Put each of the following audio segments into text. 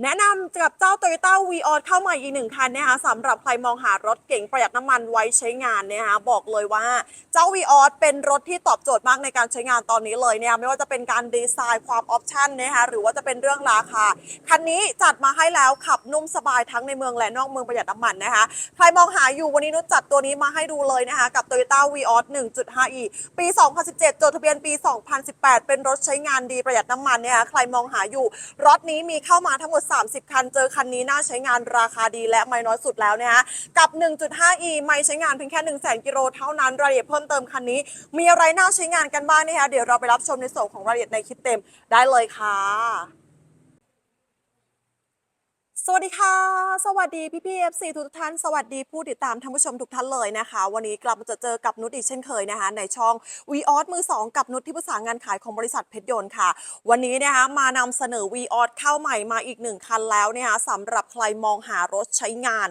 แนะนำกับเจ้า Toyota v ีออเข้ามาอีกหนึ่งคันนะคะสำหรับใครมองหารถเก๋งประหยัดน้ำมันไว้ใช้งานนะคะบอกเลยว่าเจ้า v ีออเป็นรถที่ตอบโจทย์มากในการใช้งานตอนนี้เลยเนี่ยไม่ว่าจะเป็นการดีไซน์ความออปชันนะคะหรือว่าจะเป็นเรื่องราคา คันนี้จัดมาให้แล้วขับนุ่มสบายทั้งในเมืองและนอกเมืองประหยัดน้ำมันนะคะใครมองหาอยู่วันนี้นุชจัดตัวนี้มาให้ดูเลยนะคะกับ Toyota v ีออ 1.5e ปี 2017 จดทะเบียนปี 2018 เป็นรถใช้งานดีประหยัดน้ำมันเนี่ยใครมองหาอยู่รถนี้มีเข้ามาทั้งหมด30 คัน เจอคันนี้น่าใช้งานราคาดีและไม่น้อยสุดแล้วนะฮะ กับ 1.5e ไม่ใช้งานเพียงแค่1 0 0 0 0 0กิโลเท่านั้น รายละเอียดเพิ่มเติมคันนี้ มีอะไรน่าใช้งานกันบ้างนะคะเดี๋ยวเราไปรับชมในส่วนของรายละเอียดในคลิปเต็มได้เลยค่ะ สวัสดีค่ะ สวัสดีพี่พี่เอฟซีทุกท่าน สวัสดีผู้ติดตามท่านผู้ชมทุกท่านเลยนะคะ วันนี้กลับมาจะเจอกับนุชอีกเช่นเคยนะคะ ในช่องวีออสมือ 2 กับนุชที่ปรึกษางานขายของบริษัทเพชรยนต์ค่ะ วันนี้นะคะมานำเสนอวีออสเข้าใหม่มาอีกหนึ่งคันแล้วนะคะสำหรับใครมองหารถใช้งาน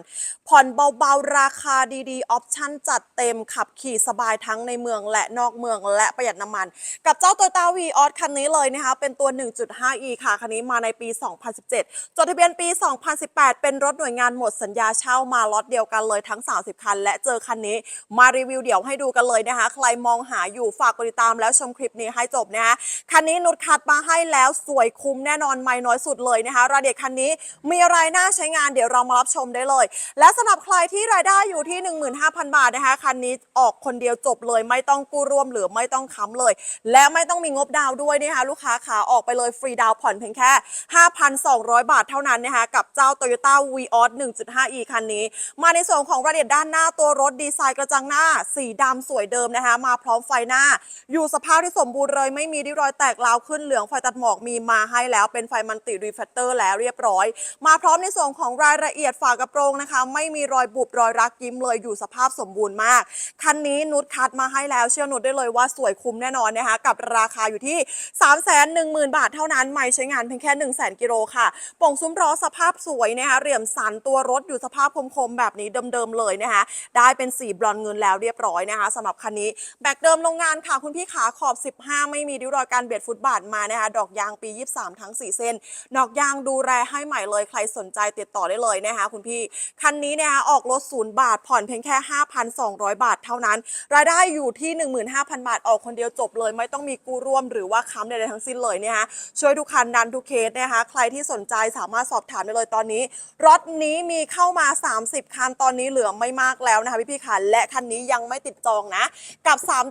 ผ่อนเบาๆ ราคาดีๆออปชั่นจัดเต็มขับขี่สบายทั้งในเมืองและนอกเมืองและประหยัดน้ำมัน กับเจ้า Toyota v ีออสคันนี้เลยนะคะเป็นตัว 1.5e ค่ะคันนี้มาในปี 2017 จดทะเบียนปี 2 2018 เป็นรถหน่วยงานหมดสัญญาเช่ามาล็อตเดียวกันเลยทั้ง 30 คัน และเจอคันนี้มารีวิวเดี๋ยวให้ดูกันเลยนะคะ ใครมองหาอยู่ฝากกดติดตามแล้วชมคลิปนี้ให้จบนะคะคันนี้นุชคัดมาให้แล้วสวยคุ้มแน่นอนไม่น้อยสุดเลยนะคะรายละเอียดคันนี้มีอะไรน่าใช้งานเดี๋ยวเรามารับชมได้เลย และสำหรับใครที่รายได้อยู่ที่ 15,000 บาทนะคะคันนี้ออกคนเดียวจบเลย ไม่ต้องกู้ร่วมหรือไม่ต้องค้ำเลย และไม่ต้องมีงบดาวด้วยนะคะลูกค้าขาออกไปเลยฟรีดาวผ่อนเพียงแค่ 5,200 บาทเท่านั้นนะคะกับเจ้า Toyota v ีออ 1.5e คันนี้ มาในส่วนของรายละเอียดด้านหน้าตัวรถดีไซน์กระจังหน้า สีดำสวยเดิมนะคะ มาพร้อมไฟหน้า อยู่สภาพที่สมบูรณ์เลย ไม่มีริ้วรอยแตกราวขึ้นเหลืองไฟตัดหมอกมีมาให้แล้วเป็นไฟมันติรีเฟลเตอร์แล้วเรียบร้อย มาพร้อมในส่วนของรายละเอียดฝากระโปรงนะคะ ไม่มีรอยบุบรอยรักยิ้มเลยอยู่สภาพสมบูรณ์มากคันนี้นุชคัดมาให้แล้วเชื่อนุชได้เลยว่าสวยคุ้มแน่นอนนะคะกับราคาอยู่ที่ 3 1 0 0 0 0 บาทเท่านั้นไม่ใช้งานเพียงแค่ 1 0 0 0 0 0กิโลค่ะป่งซุ้มล้อสภาพสวยนะคะเหลี่ยมสันตัวรถอยู่สภาพคมๆแบบนี้เดิมๆเลยนะคะได้เป็นสีบรอนเงินแล้วเรียบร้อยนะคะสำหรับคันนี้แบกเดิมโรงงานค่ะ คุณพี่ขาขอบ 15 ไม่มีริ้วรอยการเบียดฟุตบาทมานะคะดอกยางปี 23 ทั้ง 4 เส้นดอกยางดูแลให้ใหม่เลยใครสนใจติดต่อได้เลยนะคะคุณพี่คันนี้นะคะออกรถศูนย์บาทผ่อนเพียงแค่ 5,200 บาทเท่านั้น รายได้อยู่ที่ 15,000 บาทออกคนเดียวจบเลย ไม่ต้องมีกู้ร่วมหรือว่าค้ำใดๆทั้งสิ้นเลยนะคะช่วยทุกคันดันทุกเคสนะคะใครที่สนใจสามารถสอบถามได้เลยตอนนี้รถนี้มีเข้ามา 30 คันตอนนี้เหลือไม่มากแล้วนะคะพี่ๆค่ะและคันนี้ยังไม่ติดจองนะ กับ3าม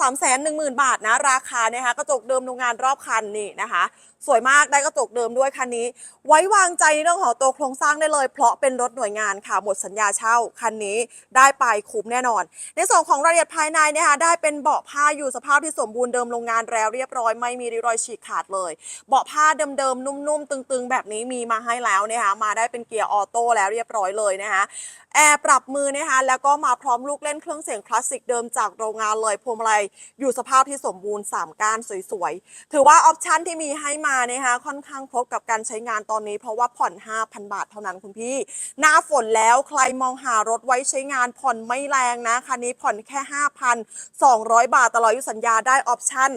สามแสนหนึ่งหมื่นบาทนะ ราคานะคะกระจกเดิมโรงงานรอบคันนี่นะคะ สวยมากได้กระจกเดิมด้วยคันนี้ ไว้วางใจในเรื่องของตัวโครงสร้างได้เลย เพราะเป็นรถหน่วยงานค่ะหมดสัญญาเช่าคันนี้ได้ไปคุ้มแน่นอน ในส่วนของรายละเอียดภายในนะคะได้เป็นเบาะผ้าอยู่สภาพที่สมบูรณ์เดิมโรงงานแล้วเรียบร้อยไม่มีริ้วรอยฉีกขาดเลย เบาะผ้าเดิมๆนุ่มๆตึง ๆ แบบนี้มีมาให้แล้วนะคะมาได้เป็นเกียร์ออโต้แล้วเรียบร้อยเลยนะคะแอร์ปรับมือนะคะแล้วก็มาพร้อมลูกเล่นเครื่องเสียงคลาสสิกเดิมจากโรงงานเลยพวงมาลัยอยู่สภาพที่สมบูรณ์3ก้านสวยๆถือว่าออปชั่นที่มีให้มานะคะค่อนข้างครบกับการใช้งานตอนนี้ เพราะว่าผ่อน 5,000 บาทเท่านั้นคุณพี่ หน้าฝนแล้วใครมองหารถไว้ใช้งานผ่อนไม่แรงนะคันนี้ผ่อนแค่ 5,200 บาทตลอดอายุสัญญาได้ออปชั่น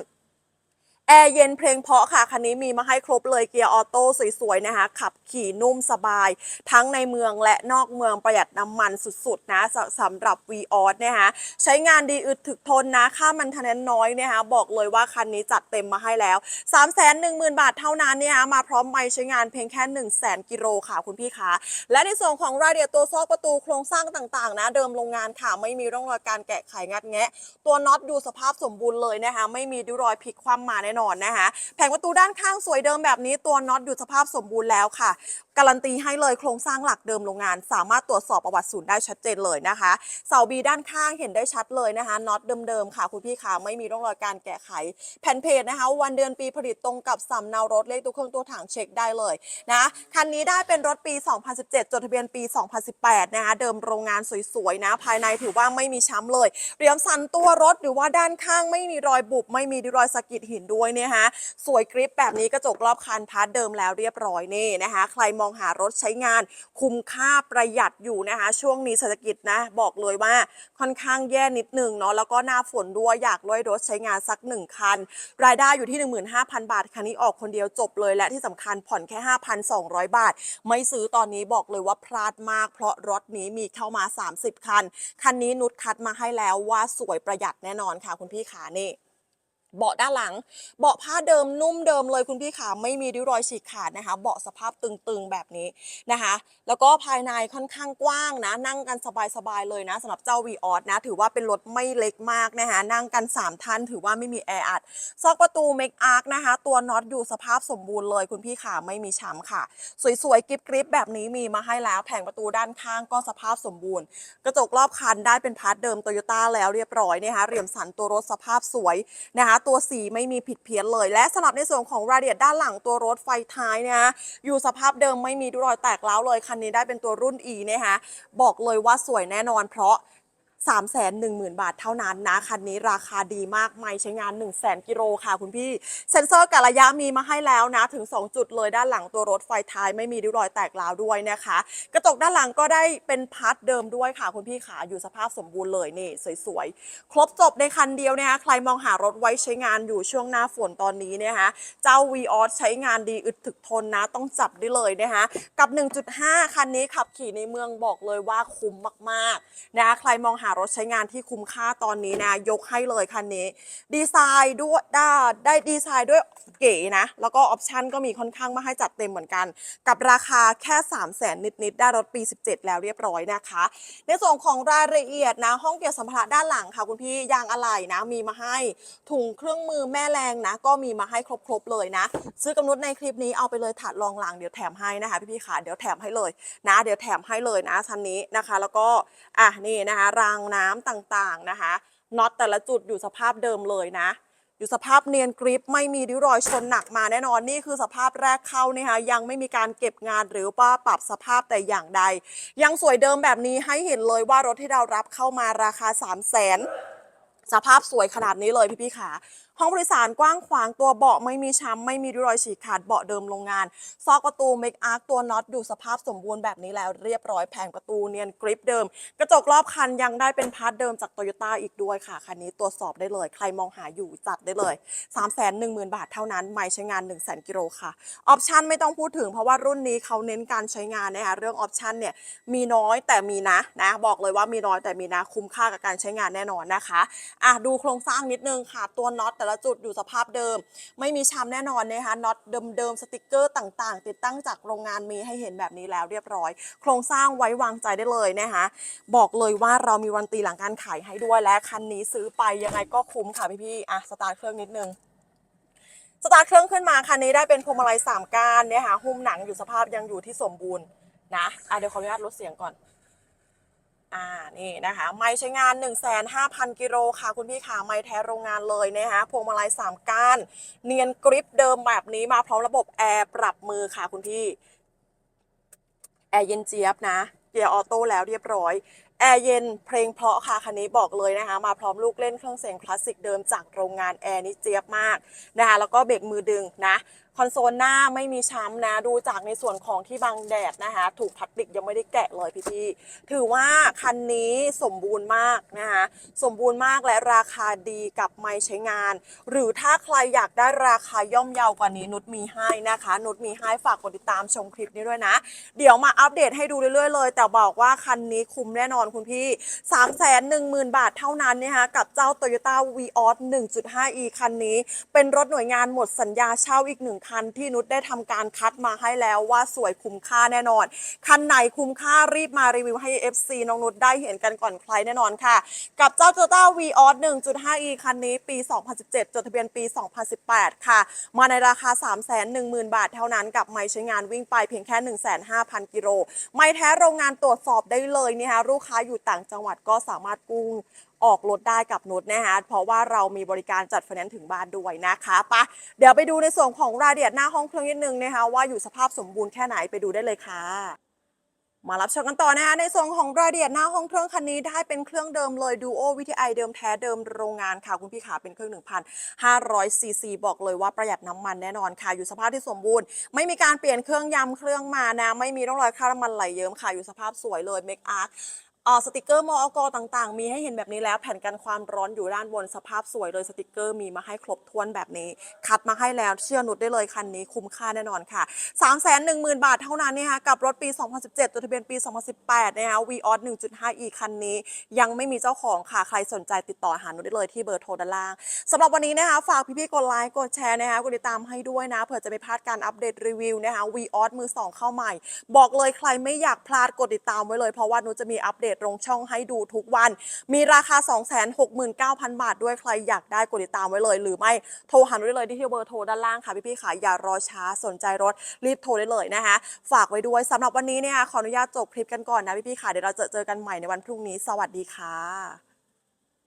แอร์เย็นเพลงเพาะค่ะ คันนี้มีมาให้ครบเลยเกียร์ออโต้สวยๆนะคะ ขับขี่นุ่มสบาย ทั้งในเมืองและนอกเมืองประหยัดน้ำมันสุดๆนะสสำหรับ v ีออสนะคะใช้งานดีอึดถึกทนนะ ค่ามันทนนน้อยนะคะบอกเลยว่าคันนี้จัดเต็มมาให้แล้ว 3 1 0 0 0 0 บาทเท่านั้นเนี่ยมาพร้อมไม่ใช้งานเพียงแค่ 1 0 0 0 0แกิโลค่ะคุณพี่คะและในส่วนของรายละเอียดตัวซอกประตูโครงสร้างต่างๆ นะ เดิมโรงงานค่ะไม่มีร่องรอยการแกะไขงัดแงะ ตัวน็อตดูสภาพสมบูรณ์เลยนะคะไม่มีริ้วรอยพลิกคว่ำมาแน่นอนนะคะแผงประตูด้านข้างสวยเดิมแบบนี้ตัวน็อตอยู่สภาพสมบูรณ์แล้วค่ะ การันตีให้เลยโครงสร้างหลักเดิมโรงงาน สามารถตรวจสอบประวัติศูนย์ได้ชัดเจนเลยนะคะเสาบีด้านข้างเห็นได้ชัดเลยนะคะน็อตเดิมๆค่ะ คุณพี่คะไม่มีร่องรอยการแกะไข แผ่นเพจนะคะ วันเดือนปีผลิตตรงกับสำเนารถเลขตัวเครื่องตัวถังเช็คได้เลยนะคันนี้ได้เป็นรถปี 2017 จดทะเบียนปี 2018 นะคะเดิมโรงงานสวยๆนะ ภายในถือว่าไม่มีช้ำเลยเหลี่ยมสันตัวรถหรือว่าด้านข้างไม่มีรอยบุบไม่มีรอยสะกิดหินด้วยเนี่ยฮะสวยกริปแบบนี้กระจกรอบคันพาร์ทเดิมแล้วเรียบร้อยนี่นะคะ ใครมองหารถใช้งาน คุ้มค่าประหยัดอยู่นะคะ ช่วงนี้เศรษฐกิจนะ บอกเลยว่าค่อนข้างแย่นิดหนึ่งเนาะแล้วก็หน้าฝนด้วยอยากได้รถใช้งานสักหนึ่งคัน รายได้อยู่ที่ 15,000 บาท คันนี้ออกคนเดียวจบเลยและที่สำคัญผ่อนแค่ 5,200 บาท ไม่ซื้อตอนนี้บอกเลยว่าพลาดมาก เพราะรถนี้มีเข้ามา 30 คัน คันนี้นุชคัดมาให้แล้วว่าสวยประหยัดแน่นอนค่ะคุณพี่ขานี่ เบาะด้านหลัง เบาะผ้าเดิมนุ่มเดิมเลยคุณพี่ขาไม่มีริ้วรอยฉีกขาดนะคะ เบาะสภาพตึงๆแบบนี้นะคะ แล้วก็ภายในค่อนข้างกว้างนะ นั่งกันสบายๆเลยนะสำหรับเจ้า v ีออสนะ ถือว่าเป็นรถไม่เล็กมากนะคะนั่งกัน 3 ท่าน ถือว่าไม่มีแออัดซอกประตูเมคอาร์คนะคะ ตัวน็อตอยู่สภาพสมบูรณ์เลย คุณพี่ขาไม่มีช้ำค่ะ สวยๆกริบๆแบบนี้มีมาให้แล้ว แผงประตูด้านข้างก็สภาพสมบูรณ์ กระจกรอบคันได้เป็นพาร์ทเดิมโตโยต้าแล้วเรียบร้อยนะคะเหลี่ยมสันตัวรถสภาพสวยนะคะตัวสีไม่มีผิดเพี้ยนเลย และสำหรับในส่วนของรายละเอียดด้านหลังตัวรถไฟท้ายเนี่ยอยู่สภาพเดิมไม่มีรอยแตกร้าวเลยคันนี้ได้เป็นตัวรุ่น E นะคะบอกเลยว่าสวยแน่นอนเพราะ 3 1 0 0 0 0 บาทเท่านั้นนะ คันนี้ราคาดีมากไม่ใช้งาน 1 0 0 0 0 0กิโลค่ะคุณพี่ เซ็นเซอร์กะระยะมีมาให้แล้วนะ ถึง 2 จุดเลยด้านหลังตัวรถไฟท้ายไม่มีริ้วรอยแตกร้าวด้วยนะคะ กระจกด้านหลังก็ได้เป็นพาร์ทเดิมด้วยค่ะ คุณพี่ขาอยู่สภาพสมบูรณ์เลยนี่สวยๆ ครบจบในคันเดียวนะคะใครมองหารถไว้ใช้งานอยู่ช่วงหน้าฝนตอนนี้นะคะเจ้า v ีออใช้งานดีอึดถึกทนนะ ต้องจับได้เลยนะคะกับ 1.5 คันนี้ขับขี่ในเมืองบอกเลยว่าคุ้มมากๆนะคะใครมองหารถใช้งานที่คุ้มค่าตอนนี้นะ ยกให้เลยคันนี้ ดีไซน์ด้วยได้ได้ดีไซน์ด้วยเก๋นะ แล้วก็ออปชันก็มีค่อนข้างมาให้จัดเต็มเหมือนกัน กับราคาแค่ 3 0 0แสนนิด ๆ ได้รถปี 17 แล้วเรียบร้อยนะคะ ในส่วนของรายละเอียดนะ ห้องเก็บสัมภาระด้านหลังค่ะคุณพี่ยางอะไหล่นะ มีมาให้ถุงเครื่องมือแม่แรงนะ ก็มีมาให้ครบ ๆ เลยนะ ซื้อกำหนดในคลิปนี้เอาไปเลยถาดรองหลังเดี๋ยวแถมให้นะคะพี่ๆค่ะเดี๋ยวแถมให้เลยนะ เดี๋ยวแถมให้เลยนะชั้นนี้นะคะ แล้วก็อะนี่นะคะรางน้ำต่างๆนะคะน็อตแต่ละจุดอยู่สภาพเดิมเลยนะ อยู่สภาพเนียนกริปไม่มีริ้วรอยชนหนักมาแน่นอนนี่คือสภาพแรกเข้านะคะยังไม่มีการเก็บงานหรือว่าปรับสภาพแต่อย่างใด ยังสวยเดิมแบบนี้ให้เห็นเลยว่ารถที่เรารับเข้ามาราคา 3 0 0 0 0นสภาพสวยขนาดนี้เลยพี่ๆขาห้องบริสารกว้างขวางตัวเบาะไม่มีช้ำไม่มีริ้วรอยฉีกขาดเบาะเดิมโรงงาน ซอกประตูเมคอาร์คตัวน็อตดูสภาพสมบูรณ์แบบนี้แล้วเรียบร้อยแผงประตูเนียนกริปเดิม กระจกรอบคันยังได้เป็นพาร์ทเดิมจากโตโยต้าอีกด้วยค่ะ คันนี้ตรวจสอบได้เลย ใครมองหาอยู่จัดได้เลย 3 1 0 0 0 0 บาทเท่านั้นไม่ใช้งาน 1 0 0 0 0กิโลค่ะ ออปชันไม่ต้องพูดถึงเพราะว่ารุ่นนี้เขาเน้นการใช้งานนะคะเรื่องออปชันเนี่ยมีน้อยแต่มีนะนะบอกเลยว่ามีน้อยแต่มีนะคุ้มค่ากับการใช้งานแน่นอนนะคะอะดูโครงสร้างนิดนึงค่ะตัวน็อตแต่ละจุดอยู่สภาพเดิม ไม่มีช้ำแน่นอนนะคะน็อตเดิมๆสติกเกอร์ต่างๆ ติดตั้งจากโรงงานมีให้เห็นแบบนี้แล้วเรียบร้อย โครงสร้างไว้วางใจได้เลยนะคะบอกเลยว่าเรามีวันตีหลังการขายให้ด้วยและคันนี้ซื้อไปยังไงก็คุ้มค่ะพี่ๆอะสตาร์ทเครื่องนิดนึงสตาร์ทเครื่องขึ้นมาคันนี้ได้เป็นพวงมาลัยสามก้านเนี่ยค่ะหุ้มหนังอยู่สภาพยังอยู่ที่สมบูรณ์นะอะเดี๋ยวขออนุญาตลดเสียงก่อน อ่านี่นะคะไม่ใช้งาน 1 5 0 0 0 กิโลค่ะ คุณพี่ขาไม่แท้โรงงานเลยนะคะพวงมาลัย3ก้าน เนียนกริปเดิมแบบนี้มาพร้อมระบบแอร์ปรับมือค่ะคุณพี่ แอร์เย็นเจี๊ยบนะเกียร์ออโต้แล้วเรียบร้อยแอร์เย็นเพลงเพราะค่ะคันนี้บอกเลยนะคะ มาพร้อมลูกเล่นเครื่องเสียงคลาสสิกเดิมจากโรงงานแอร์นี่เจี๊ยบมากนะคะแล้วก็เบรกมือดึงนะคอนโซลหน้าไม่มีช้ำนะ ดูจากในส่วนของที่บังแดดนะคะ ถูกพลาสติกยังไม่ได้แกะเลยพี่ๆถือว่าคันนี้สมบูรณ์มากนะคะ สมบูรณ์มากและราคาดีกับไม่ใช้งาน หรือถ้าใครอยากได้ราคาย่อมเยาวกว่านี้นุชมีให้นะคะ นุชมีให้ฝากกดติดตามชมคลิปนี้ด้วยนะ เดี๋ยวมาอัปเดตให้ดูเรื่อยๆเลย แต่บอกว่าคันนี้คุ้มแน่นอนคุณพี่ 3 1 0 0 0 0 บาทเท่านั้นนะคะกับเจ้า Toyota v ีออส 1.5e คันนี้ เป็นรถหน่วยงานหมดสัญญาเช่าอีกหนึ่งคันที่นุชได้ทำการคัดมาให้แล้วว่าสวยคุ้มค่าแน่นอน คันไหนคุ้มค่ารีบมารีวิวให้ FC น้องนุชได้เห็นกันก่อนใครแน่นอนค่ะ กับเจ้า Toyota v ีออส 1.5e คันนี้ปี 2017 จดทะเบียนปี 2018 ค่ะ มาในราคา 310,000 บาทเท่านั้นกับไม่ใช้งานวิ่งไปเพียงแค่ 15,000 กิโล ไม่แท้โรงงานตรวจสอบได้เลยนะคะลูกค้าอยู่ต่างจังหวัดก็สามารถกู้ออกรถได้กับนุชนะคะเพราะว่าเรามีบริการจัดไฟแนนซ์ถึงบ้านด้วยนะคะปะเดี๋ยวไปดูในส่วนของรายละเอียดหน้าห้องเครื่องนิดนึงนะคะว่าอยู่สภาพสมบูรณ์แค่ไหนไปดูได้เลยค่ะมารับชมกันต่อนะคะในส่วนของรายละเอียดหน้าห้องเครื่องคันนี้ได้เป็นเครื่องเดิมเลย Duo VTI เดิมแท้เดิมโรงงานค่ะคุณพี่ขาเป็นเครื่อง 1,500 ซีซีบอกเลยว่าประหยัดน้ำมันแน่นอนค่ะ อยู่สภาพที่สมบูรณ์ ไม่มีการเปลี่ยนเครื่องยำเครื่องมานะ ไม่มีร่องรอยคราบน้ำมันไหลเยิ้มค่ะ อยู่สภาพสวยเลยเมคอาร์ สติกเกอร์มอกต่างๆ มีให้เห็นแบบนี้แล้วแผ่นกันความร้อนอยู่ด้านบนสภาพสวยเลยสติกเกอร์มีมาให้ครบถ้วนแบบนี้ คัดมาให้แล้วเชื่อนุดได้เลยคันนี้คุ้มค่าแน่นอนค่ะ3 1 0 0 0 0 บาทเท่านั้นนะคะกับรถปี 2017 ตัวทะเบียนปี 2018 นะคะ Vios 1.5e คันนี้ ยังไม่มีเจ้าของค่ะ ใครสนใจติดต่อหานุดได้เลยที่เบอร์โทรด้านล่างสำหรับวันนี้นะคะฝากพี่ๆกดไลค์กดแชร์นะคะกดติดตามให้ด้วยนะเผื่อจะไม่พลาดการอัปเดตรีวิวนะคะ Vios มือ2 เข้าใหม่ บอกเลยใครไม่อยากพลาดกดติดตามไว้เลยเพราะว่านุจะมีอัปเดตลงช่องให้ดูทุกวัน มีราคา 269,000 บาทด้วยใครอยากได้กดติดตามไว้เลย หรือไม่โทรหาได้เลยที่เบอร์โทรด้านล่างค่ะพี่ๆค่ะอย่ารอช้าสนใจรถรีบโทรได้เลยนะคะฝากไว้ด้วยสำหรับวันนี้เนี่ยขออนุญาตจบคลิปกันก่อนนะพี่ๆค่ะเดี๋ยวเราเจอเจอกันใหม่ในวันพรุ่งนี้ สวัสดีค่ะ